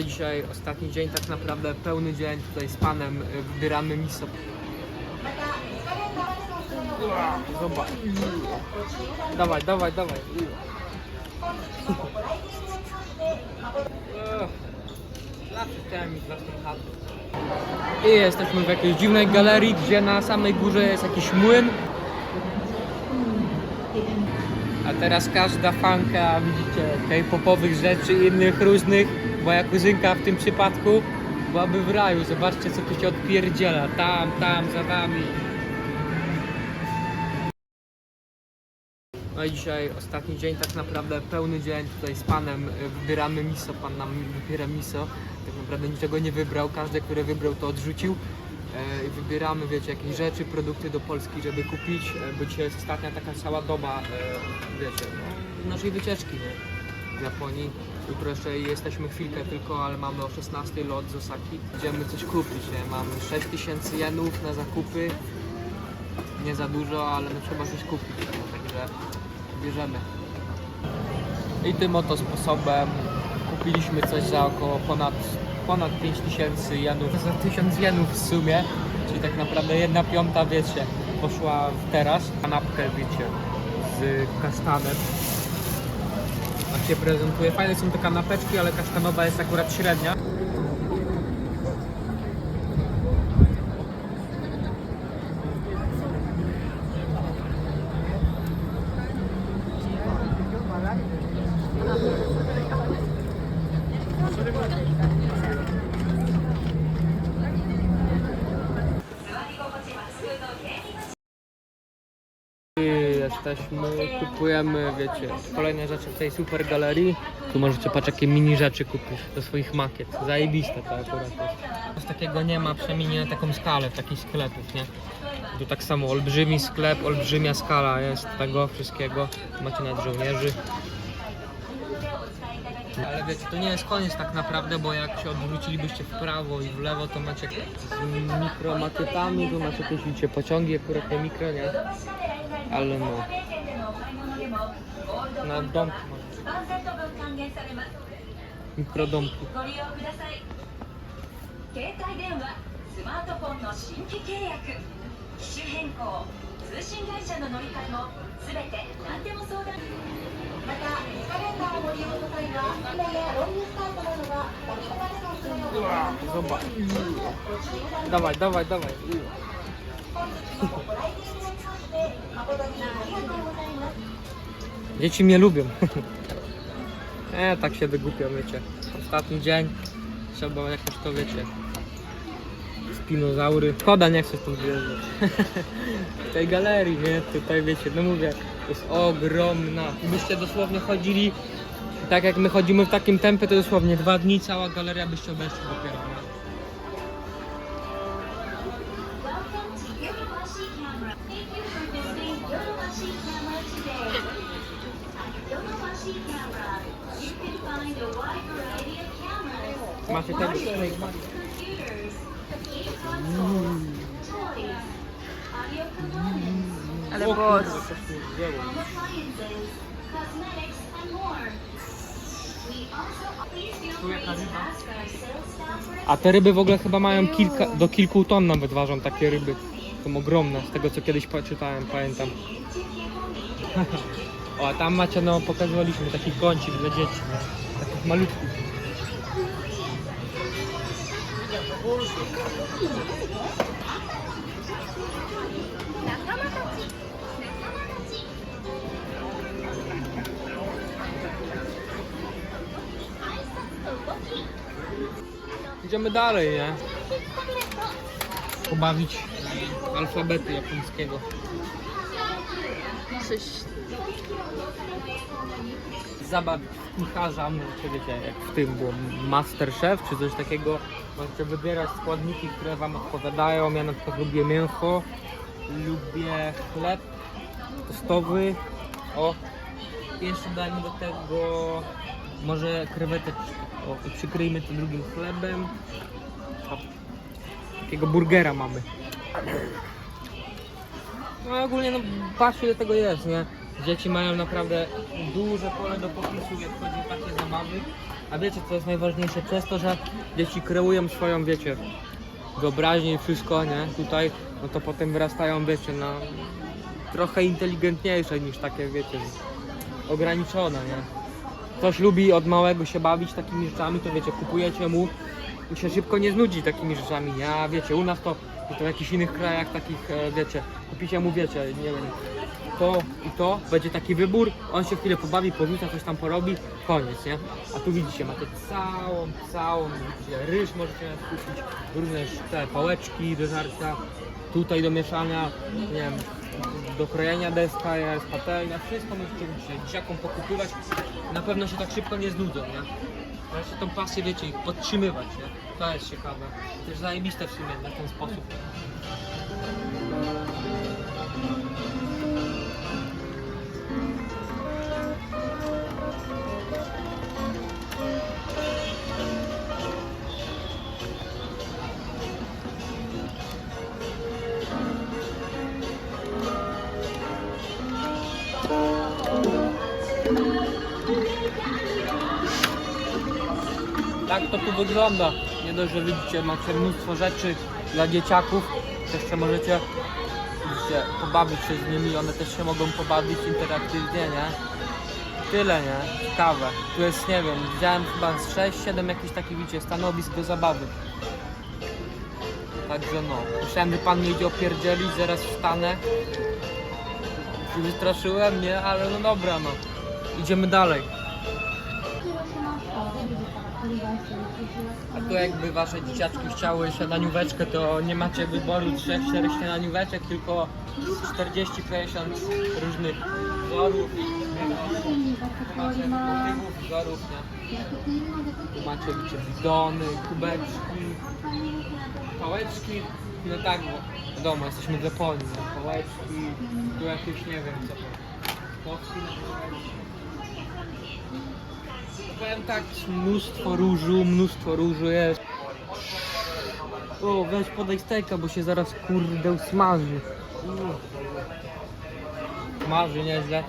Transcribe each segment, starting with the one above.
I dzisiaj ostatni dzień, tak naprawdę pełny dzień tutaj z panem y, wybieramy miso. Zobacz. Dawaj, dawaj, dawaj. I jesteśmy w jakiejś dziwnej galerii, gdzie na samej górze jest jakiś młyn. A teraz każda fanka, widzicie, k-popowych rzeczy i innych różnych, moja kuzynka w tym przypadku byłaby w raju. Zobaczcie, co tu się odpierdziela. Tam, tam, za wami. No i dzisiaj ostatni dzień, tak naprawdę pełny dzień tutaj z panem wybieramy miso, pan nam wybiera miso. Tak naprawdę niczego nie wybrał, każdy, który wybrał to odrzucił. E, I wybieramy, wiecie, jakieś rzeczy, produkty do Polski, żeby kupić, e, bo dzisiaj jest ostatnia taka cała doba, e, wiecie, no, naszej wycieczki, nie? W Japonii. Jutro jeszcze jesteśmy chwilkę tylko, ale mamy o 16 lot z Osaki. Idziemy coś kupić, nie? Mamy 6000 jenów na zakupy. Nie za dużo, ale no trzeba coś kupić, nie? także bierzemy. I tym oto sposobem kupiliśmy coś za około ponad, ponad 5000 jenów, za 1000 jenów w sumie, czyli tak naprawdę jedna piąta, wiecie, poszła teraz. Kanapkę, wiecie, z kasztanem. Prezentuje. Fajne są te kanapeczki, ale kasztanowa jest akurat średnia. Jesteśmy, kupujemy, wiecie, kolejne rzeczy w tej super galerii. Tu możecie patrzeć, jakie mini rzeczy kupić do swoich makiet. Zajebiste to akurat jest. Coś takiego nie ma, przynajmniej nie na taką skalę, takich sklepów, nie? Tu tak samo olbrzymi sklep, olbrzymia skala jest tego wszystkiego. Macie nawet żołnierzy. Ale wiecie, to nie jest koniec tak naprawdę, bo jak się odwrócilibyście w prawo i w lewo, to macie z mikromakietami, tu macie jakieś widzicie, pociągi, akurat te mikro, nie? あルモなドンプ。ミクロドンプ。携帯電話スマートフォンの新規契約機種変更通信会社の乗り換えも全て何でも相談またカレンダーをご利用の際は今やロングスタートなどはおブルバ。ルるンスのようなダバイダバイダバイ本日もご来店 Dzieci mnie lubią. E, tak się wygłupiam, wiecie. Ostatni dzień. Trzeba jakoś to, wiecie. Spinozaury. Szkoda, nie chcę stąd wyjeżdżać. w tej galerii, nie? Tutaj, wiecie, no mówię, jest ogromna. Gdybyście dosłownie chodzili, tak jak my chodzimy w takim tempie, to dosłownie dwa dni cała galeria byście obeszli dopiero. Ask our sales staff for A te ryby w ogóle chyba mają kilka, do kilku ton nawet ważą takie ryby. Są ogromne, z tego co kiedyś poczytałem, pamiętam. O, a tam macie, no pokazywaliśmy taki kącik dla dzieci, takich malutkich. Idziemy dalej, nie? Pobawić alfabetu japońskiego. Coś zabawić kucharza, czy wiecie, jak w tym było Masterchef, czy coś takiego. Możecie wybierać składniki, które Wam odpowiadają. Ja na przykład lubię mięso, lubię chleb tostowy. O, jeszcze dajmy do tego może kreweteczki. O, przykryjmy to drugim chlebem. O, takiego burgera mamy. No ogólnie no patrzcie ile tego jest, nie? Dzieci mają naprawdę duże pole do popisu, jak chodzi o takie zabawy. A wiecie, co jest najważniejsze? Przez to, że dzieci kreują swoją, wiecie, wyobraźnię i wszystko, nie? Tutaj, no to potem wyrastają, wiecie, na trochę inteligentniejsze niż takie, wiecie, ograniczone, nie? Ktoś lubi od małego się bawić takimi rzeczami, to wiecie, kupujecie mu i się szybko nie znudzi takimi rzeczami, nie? A wiecie, u nas to, to w jakichś innych krajach takich, e, wiecie, kupicie mu, wiecie, nie wiem, to i to, będzie taki wybór, on się chwilę pobawi, porzuca, coś tam porobi, koniec, nie? A tu widzicie, macie całą, całą, widzicie, ryż możecie kupić, różne te pałeczki do żarcia, tutaj do mieszania, nie wiem, do krojenia deska jest, patelnia, wszystko możecie widzicie, dzieciakom pokupywać, na pewno się tak szybko nie znudzą, nie? Właśnie tą pasję, wiecie, podtrzymywać, nie? To jest ciekawe. Też zajebiste w sumie na ten sposób. Tak to tu wygląda. Nie dość, że widzicie, macie mnóstwo rzeczy dla dzieciaków. Jeszcze możecie widzicie, pobawić się z nimi, one też się mogą pobawić interaktywnie, nie? Tyle, nie? Ciekawe. Tu jest, nie wiem, widziałem chyba z 6-7 jakichś takich, widzicie, stanowisk do zabawy. Także no, myślałem, że pan mnie idzie opierdzielić, zaraz wstanę. Wystraszyłem, nie? Ale no dobra, no. Idziemy dalej. Tu jakby wasze dzieciaczki chciały śniadanióweczkę, to nie macie wyboru 3-4 śniadanióweczek, tylko 40-50 różnych wzorów. Macie motywów? Tu macie wiecie, bidony, kubeczki, pałeczki. No tak, bo wiadomo, jesteśmy w Japonii, nie? pałeczki, tu jakieś nie wiem co to. Na pałeczki. Powiem tak, mnóstwo różu, mnóstwo różu jest. O, weź podaj stejka, bo się zaraz kurde usmaży. Smaży nieźle.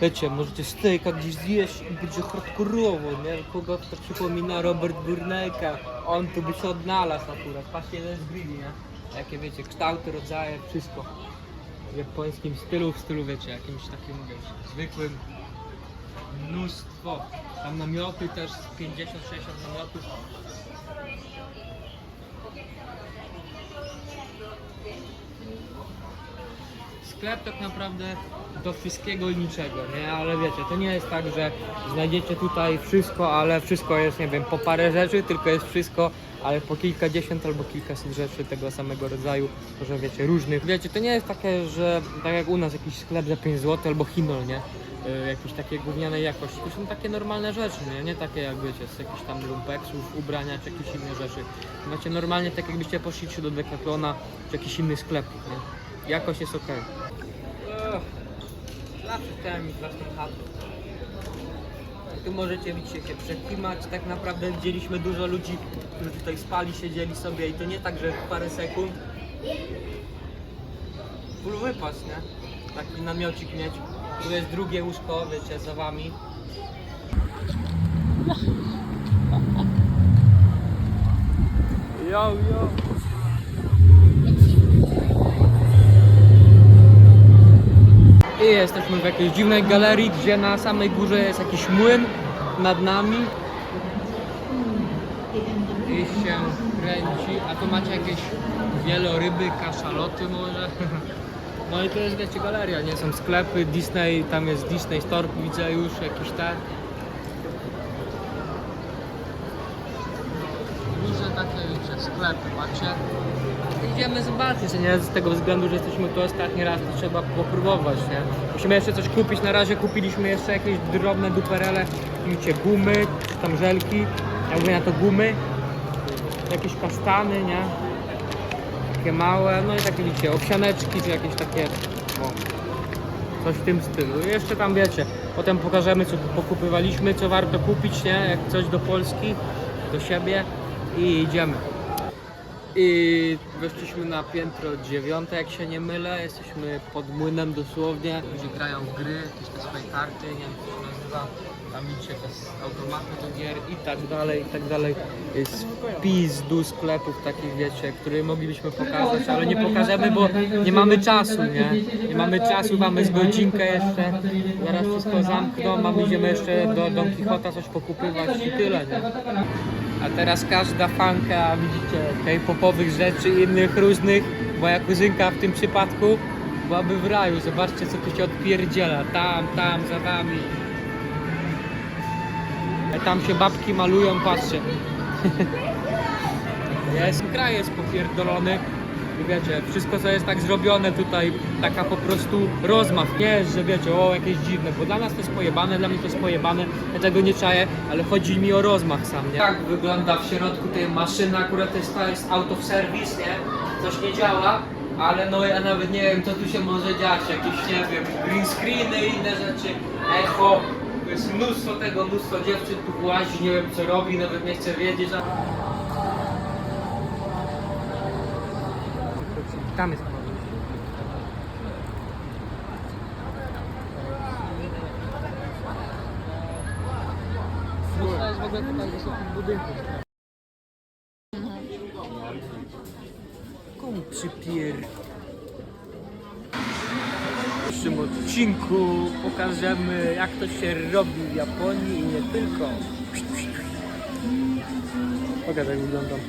Wiecie, możecie stejka gdzieś zjeść i będzie hardkorowo, nie? Kogo to przypomina Robert Burnejka. On tu by się odnalazł akurat. Patrzcie, jeden z grilli, nie? Jakie wiecie, kształty, rodzaje, wszystko. W japońskim stylu, w stylu wiecie, jakimś takim, wiecie, zwykłym mnóstwo. Tam namioty też, z 50-60 namiotów. Sklep tak naprawdę do wszystkiego i niczego, nie? Ale wiecie, to nie jest tak, że znajdziecie tutaj wszystko, ale wszystko jest, nie wiem, po parę rzeczy, tylko jest wszystko, ale po kilkadziesiąt albo kilkaset rzeczy tego samego rodzaju, że wiecie, różnych. Wiecie, to nie jest takie, że tak jak u nas jakiś sklep za 5 zł albo Hinol, nie? y, jakieś takie gównianej jakości. To są takie normalne rzeczy, nie? nie takie jak wiecie, z jakichś tam lumpeksów, ubrania czy jakieś inne rzeczy. Macie normalnie tak jakbyście poszli do Decathlona czy jakiś inny sklep, nie? Jakość jest ok. Zawsze chciałem mieć własną chatę. Tu możecie widzicie się przekimać. Tak naprawdę widzieliśmy dużo ludzi, którzy tutaj spali, siedzieli sobie i to nie tak, że parę sekund. Full wypas, nie? Taki namiocik mieć. Tu jest drugie łóżko, wiecie, za wami. Yo, yo. I jesteśmy w jakiejś dziwnej galerii, gdzie na samej górze jest jakiś młyn nad nami. I się kręci, a tu macie jakieś wieloryby, kaszaloty może. No i to jest wiecie galeria, nie są sklepy, Disney, tam jest Disney Store, widzę już jakieś te. Duże takie wiecie, sklepy macie. Idziemy zobaczyć, nie? Z tego względu, że jesteśmy tu ostatni raz, to trzeba popróbować, nie? Musimy jeszcze coś kupić, na razie kupiliśmy jeszcze jakieś drobne duperele, widzicie, gumy, czy tam żelki, ja mówię na to gumy, jakieś kasztany, nie? Takie małe, no i takie widzicie, owsianeczki, czy jakieś takie, o, coś w tym stylu. I jeszcze tam wiecie, potem pokażemy co pokupywaliśmy, co warto kupić, nie? Jak coś do Polski, do siebie i idziemy. I weszliśmy na piętro dziewiąte, jak się nie mylę. Jesteśmy pod młynem dosłownie. Ludzie grają w gry, jakieś te swoje karty, nie wiem to się nazywa. Tam widzicie te s- automaty do gier i tak dalej, i tak dalej. Jest wpis do sklepów takich, wiecie, które moglibyśmy pokazać, ale nie pokażemy, bo nie mamy czasu, nie? Nie mamy czasu, mamy z godzinkę jeszcze. Zaraz wszystko zamkną, a my idziemy jeszcze do Don Quixota coś pokupywać i tyle, nie? A teraz każda fanka, widzicie, K-popowych rzeczy i innych różnych, moja kuzynka w tym przypadku byłaby w raju. Zobaczcie, co tu się odpierdziela. Tam, tam, za wami. A Tam się babki malują, patrzcie. Jest, kraj jest popierdolony. Wiecie, wszystko co jest tak zrobione tutaj, taka po prostu rozmach. Nie że wiecie, o jakieś dziwne, bo dla nas to jest pojebane, dla mnie to jest pojebane, ja tego nie czaję, ale chodzi mi o rozmach sam, nie? Tak wygląda w środku tej maszyny, akurat jest, to jest out of service, nie? Coś nie działa, ale no ja nawet nie wiem co tu się może dziać, jakieś nie wiem, green screeny, inne rzeczy, echo, jest mnóstwo tego, mnóstwo dziewczyn tu łazi, nie wiem co robi, nawet nie chcę wiedzieć. Tam jest problem. To jest w ogóle tutaj wysokim budynku. Komu przypier... W odcinku pokażemy jak to się robi w Japonii i nie tylko. Pokaż jak wyglądam.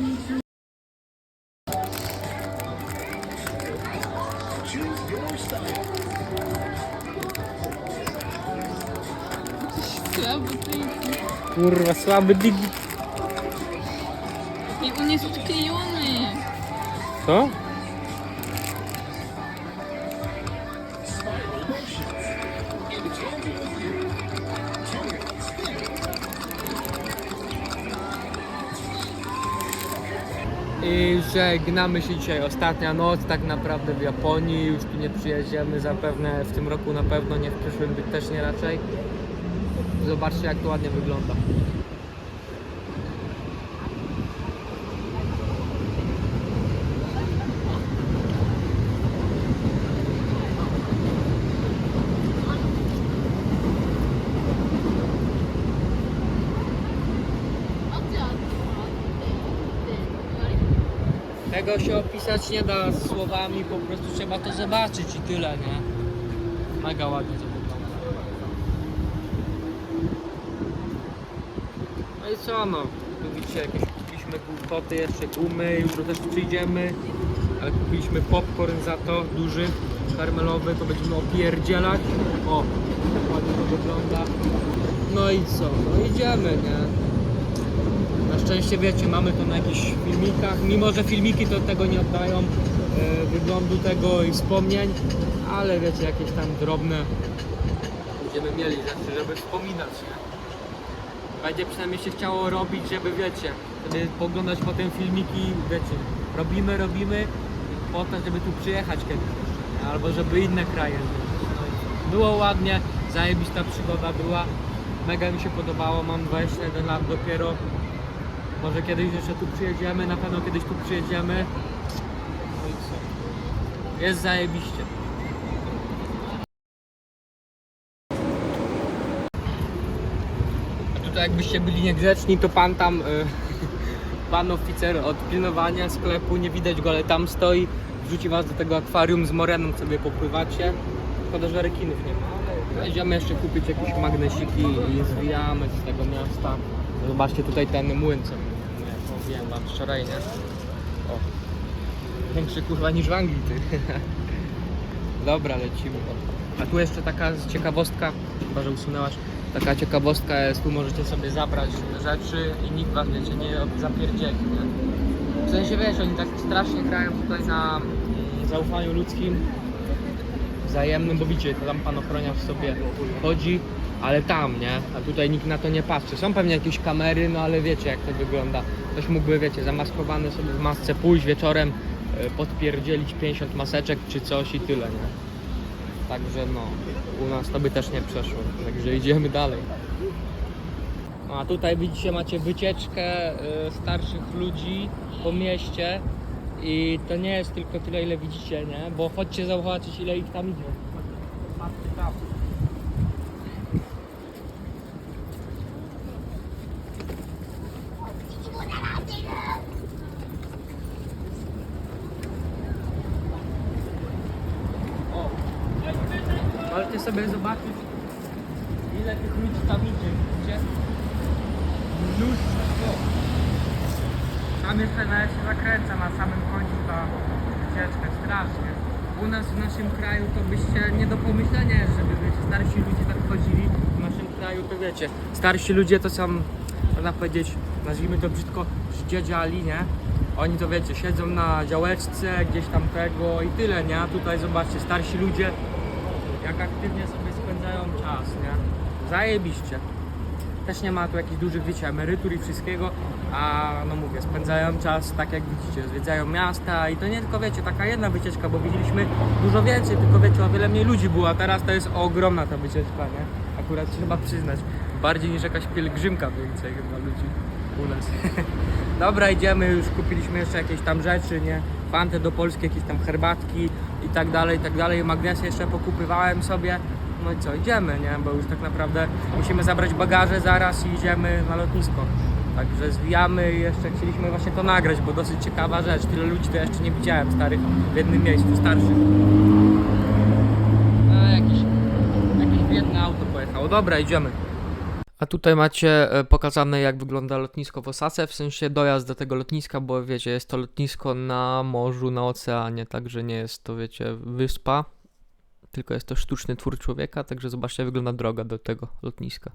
Kurwa, słaby digi... I on jest odklejony. Co? I żegnamy się dzisiaj. Ostatnia noc tak naprawdę w Japonii. Już tu nie przyjedziemy zapewne w tym roku na pewno, nie w przyszłym też nie raczej. Zobaczcie jak to ładnie wygląda. Tego się opisać nie da słowami, po prostu trzeba to zobaczyć i tyle, nie? Mega ładnie to wygląda. No co no, tu widzicie jakieś kupiliśmy głupoty, jeszcze gumy, jutro też przyjdziemy, ale kupiliśmy popcorn za to, duży, karmelowy, to będziemy opierdzielać. O, ładnie to wygląda. No i co, no idziemy, nie? Na szczęście wiecie, mamy to na jakichś filmikach, mimo że filmiki to tego nie oddają e, wyglądu tego i wspomnień, ale wiecie, jakieś tam drobne będziemy mieli rzeczy, żeby wspominać, nie? Będzie przynajmniej się chciało robić, żeby wiecie, żeby poglądać potem filmiki, wiecie, robimy, robimy po to, żeby tu przyjechać kiedyś jeszcze, albo żeby inne kraje. No Było ładnie, zajebista przygoda była, mega mi się podobało, mam 21 lat dopiero, może kiedyś jeszcze tu przyjedziemy, na pewno kiedyś tu przyjedziemy. No? Jest zajebiście. Tutaj jakbyście byli niegrzeczni, to pan tam, y, pan oficer od pilnowania sklepu, nie widać go, ale tam stoi, wrzuci was do tego akwarium z moreną, sobie popływacie. Szkoda, że rekinów nie ma. ale Idziemy jeszcze kupić jakieś magnesiki i zwijamy z tego miasta. Zobaczcie tutaj ten młyn, co mówiłem wam wczoraj, nie? O. Większy kurwa niż w Anglii, ty. Dobra, lecimy. A tu jeszcze taka ciekawostka, chyba że usunęłaś. Taka ciekawostka jest, tu możecie sobie zabrać rzeczy i nikt was wiecie nie zapierdzieli, nie? W sensie wiesz, oni tak strasznie grają tutaj na mm, zaufaniu ludzkim wzajemnym, bo widzicie, tam pan ochroniarz sobie chodzi, ale tam, nie? A tutaj nikt na to nie patrzy. Są pewnie jakieś kamery, no ale wiecie jak to wygląda. Ktoś mógłby, wiecie, zamaskowany sobie w masce pójść wieczorem, e, podpierdzielić 50 maseczek czy coś i tyle, nie? Także no, u nas to by też nie przeszło, także idziemy dalej. No a tutaj widzicie, macie wycieczkę e, starszych ludzi po mieście. I to nie jest tylko tyle, ile widzicie, nie? Bo chodźcie zobaczyć, ile ich tam idzie. Patrzcie tam. O. Możecie sobie zobaczyć, ile tych ludzi tam idzie, widzicie? Mnóstwo. Tam jeszcze nawet się zakręca na samym końcu ta wycieczka, strasznie. U nas w naszym kraju to byście nie do pomyślenia żeby wiecie, starsi ludzie tak chodzili. W naszym kraju to wiecie, starsi ludzie to są, można powiedzieć, nazwijmy to brzydko, dziadziali, nie? Oni to wiecie, siedzą na działeczce, gdzieś tam tego i tyle, nie? Tutaj zobaczcie, starsi ludzie jak aktywnie sobie spędzają czas, nie? Zajebiście. Też nie ma tu jakichś dużych, wiecie, emerytur i wszystkiego, a no mówię, spędzają czas tak jak widzicie, zwiedzają miasta i to nie tylko, wiecie, taka jedna wycieczka, bo widzieliśmy dużo więcej, tylko wiecie, o wiele mniej ludzi było, a teraz to jest ogromna ta wycieczka, nie? Akurat trzeba przyznać, bardziej niż jakaś pielgrzymka więcej chyba ludzi u nas. Dobra, idziemy, już kupiliśmy jeszcze jakieś tam rzeczy, nie? Fantę do Polski, jakieś tam herbatki tak dalej, i tak dalej. Magnesy jeszcze pokupywałem sobie. No i co, idziemy, nie? Bo już tak naprawdę musimy zabrać bagaże zaraz i idziemy na lotnisko. Także zwijamy i jeszcze chcieliśmy właśnie to nagrać, bo dosyć ciekawa rzecz. Tyle ludzi to jeszcze nie widziałem starych w jednym miejscu, starszych. A, jakieś, jakieś biedne auto pojechało. Dobra, idziemy. A tutaj macie e, pokazane jak wygląda lotnisko w Osace, w sensie dojazd do tego lotniska, bo wiecie, jest to lotnisko na morzu, na oceanie, także nie jest to wiecie wyspa, tylko jest to sztuczny twór człowieka, także zobaczcie jak wygląda droga do tego lotniska.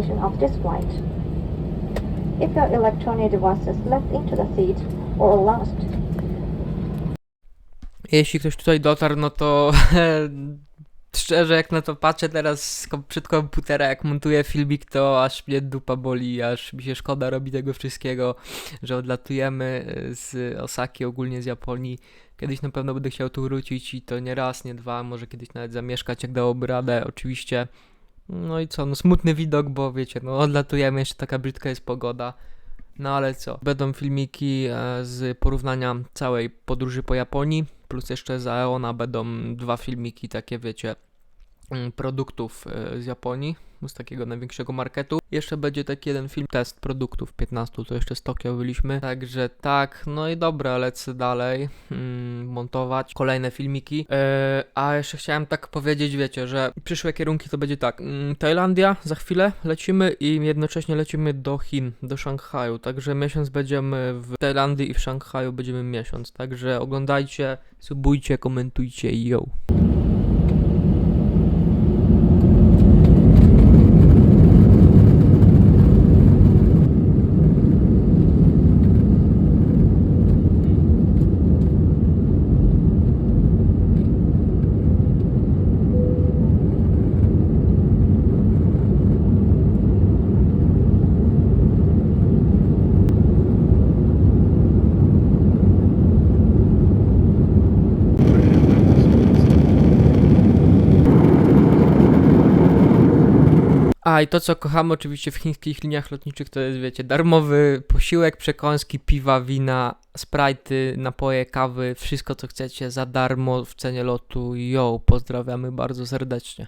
Version of this flight. If your electronic left into the seat or lost, Jeśli ktoś tutaj dotarł, no to szczerze jak na to patrzę teraz przed komputera, jak montuję filmik, to aż mnie dupa boli, aż mi się szkoda robi tego wszystkiego, że odlatujemy e, z Osaki, ogólnie z Japonii. Kiedyś na pewno będę chciał tu wrócić i to nie raz, nie dwa, może kiedyś nawet zamieszkać, jak dałoby radę, oczywiście. No i co, no smutny widok, bo wiecie, no odlatujemy, jeszcze taka brzydka jest pogoda. No ale co, będą filmiki e, z porównania całej podróży po Japonii, plus jeszcze z Aeona będą dwa filmiki takie, wiecie, produktów e, z Japonii, z takiego największego marketu. Jeszcze będzie taki jeden film, test produktów 15, to jeszcze z Tokio byliśmy. Także tak, no i dobra, lecę dalej mm, montować kolejne filmiki. E, a jeszcze chciałem tak powiedzieć, wiecie, że przyszłe kierunki to będzie tak, mm, Tajlandia za chwilę lecimy i jednocześnie lecimy do Chin, do Szanghaju. Także miesiąc będziemy w Tajlandii i w Szanghaju będziemy miesiąc. Także oglądajcie, subujcie, komentujcie i yo. A i to co kochamy oczywiście w chińskich liniach lotniczych to jest wiecie darmowy posiłek, przekąski, piwa, wina, sprajty, napoje, kawy, wszystko co chcecie za darmo w cenie lotu. Yo, pozdrawiamy bardzo serdecznie.